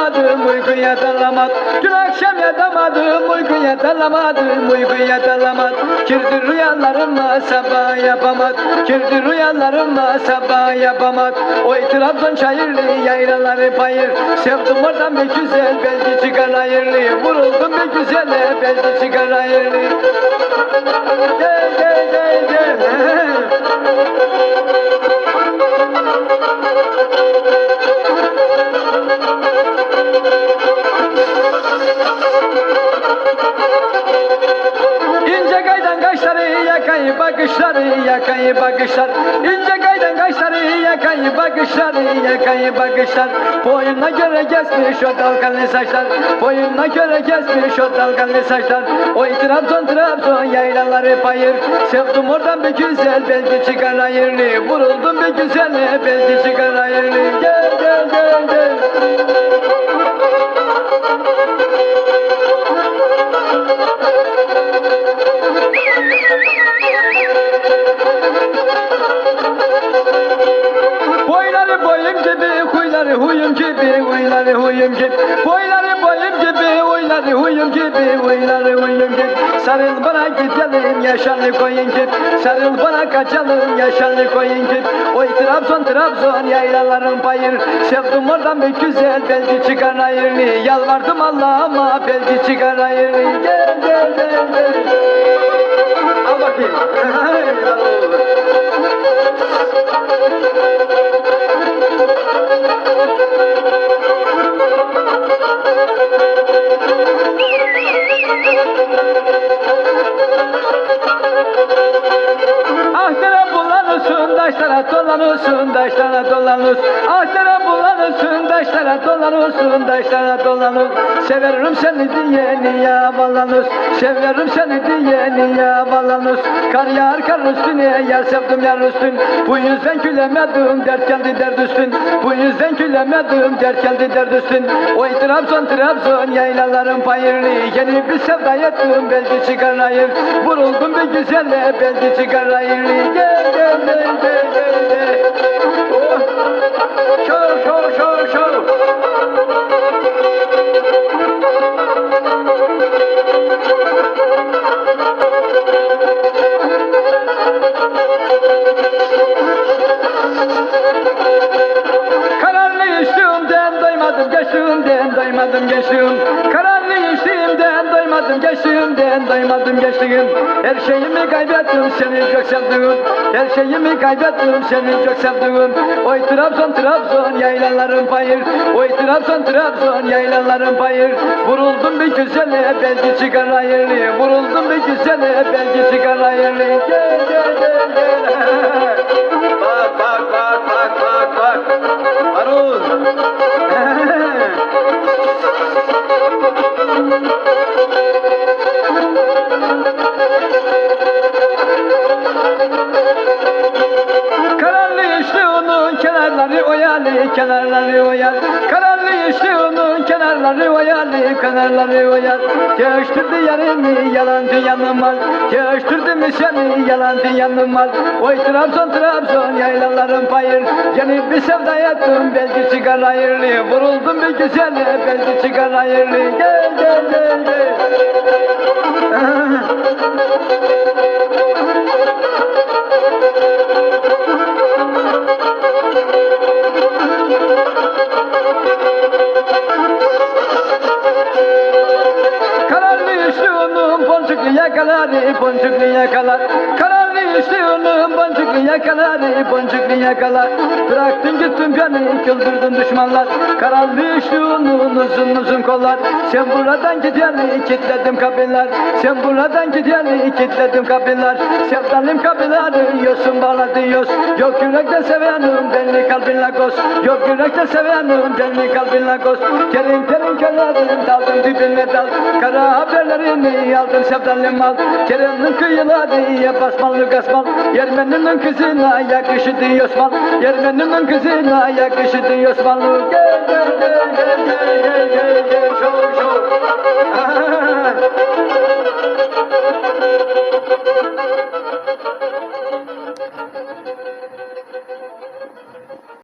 dalamadım uykuya dalamadım Dün akşam yatamadım uykuya dalamadım uykuya dalamadım Kirdi rüyalarımla sabah yapamadım. Kirdi rüyalarımla sabah yapamadım. Oy Trabzon çayırlı yaylaları payır. Sevdim oradan bir güzel belki çıkar hayırlı. Vuruldum bir güzele belki çıkar hayırlı. Gel gel gel yakayı bakışları yakayı bakışlar. İnce kaydan kaşları yakayı bakışları yakayı bakışlar. Boyuna göre kesmiş o dalgalı saçlar. Boyuna göre kesmiş o dalgalı saçlar. Oy Trabzon Trabzon yaylaları payır Sevdim oradan bir güzel belki çıkar hayırlı. Vuruldum bir güzele belki çıkar hayırlı. Gel gel gel gel gibi, huyları huyum gibi, huyları huyum gibi. Boyları boyum gibi, huyları huyum gibi, huyları huyum gibi. Sarıl bana gidelim yaşarlı koyun gibi. Sarıl bana kaçalım yaşarlı koyun gibi. Oy Trabzon Trabzon yaylaların payır. Sevdim oradan bir güzel belki çıkar hayırlı. Yalvardım Allah'ıma belki çıkar hayırlı. Gel gel gel gel. Al bakayım. Ahtara bulanırsın, taşlara dolanırsın, taşlara dolanırsın. Ahtara bulanırsın, taşlara dolanırsın, taşlara dolanırsın. Severim seni diye niye havalanır? Severim seni diye niye havalanır? Kar yağar kar üstüne, yer sevdim yer üstün. Bu yüzden gülemedim, dert geldi dert üstün. Bu yüzden gülemedim, dert geldi dert üstün. Oy Trabzon Trabzon yaylaların payırlı. Yeni bir sevda ettim, belki çıkar hayır. Vuruldum bir güzelle, belki çıkar hayırlı. Gel gel gel gel gel gel. Oh. Şov şov şov şov. Doymadım geçimden doymadım geçim Her şeyimi kaybettim seni çok sevdim Her şeyimi kaybettim seni çok sevdim Oy Trabzon Trabzon yaylaların payır Oy Trabzon Trabzon yaylaların payır Vuruldum bir güzele belki çıkar hayırlı Vuruldum bir güzele belki çıkar hayırlı gel gel gel oyalı, kenarları oyal. Kararlı ışığının kenarları oyalı, kenarları oyal. Göçtürdü yarını yalancı yanıma, göçtürdü mü seni yalancı yanıma. Oy Trabzon Trabzon yaylaların payır, yeni bir sevda ettim belki çıkar hayırlı. Vuruldum bir güzele belki çıkar hayırlı. Gel gel gel yakaları boncuklu yakalar Kararlı ışığının boncuklu yakaları boncuklu yakalar. Bıraktın gittin beni güldürdün düşmanlar. Kararlı ışığının uzun uzun kollar. Sen buradan gideni kilitledim kapılar Sen buradan gideni kilitledim kapılar Sevdalim kapıları yosun bağladı yos Yok yürekte sevenim beni kalbinle koz. Yok yürekte sevenim beni kalbinle koz. Gelin gelin kenarım daldım dibine dal. Kara haberlerini aldım sevdalim al. Kerem'in kıyıları basmalı gasmal. Yermeninin kızına yakışıdı Osman. Yermeninin kızına yakışıdı Osman. Gel gel gel gel gel gel gel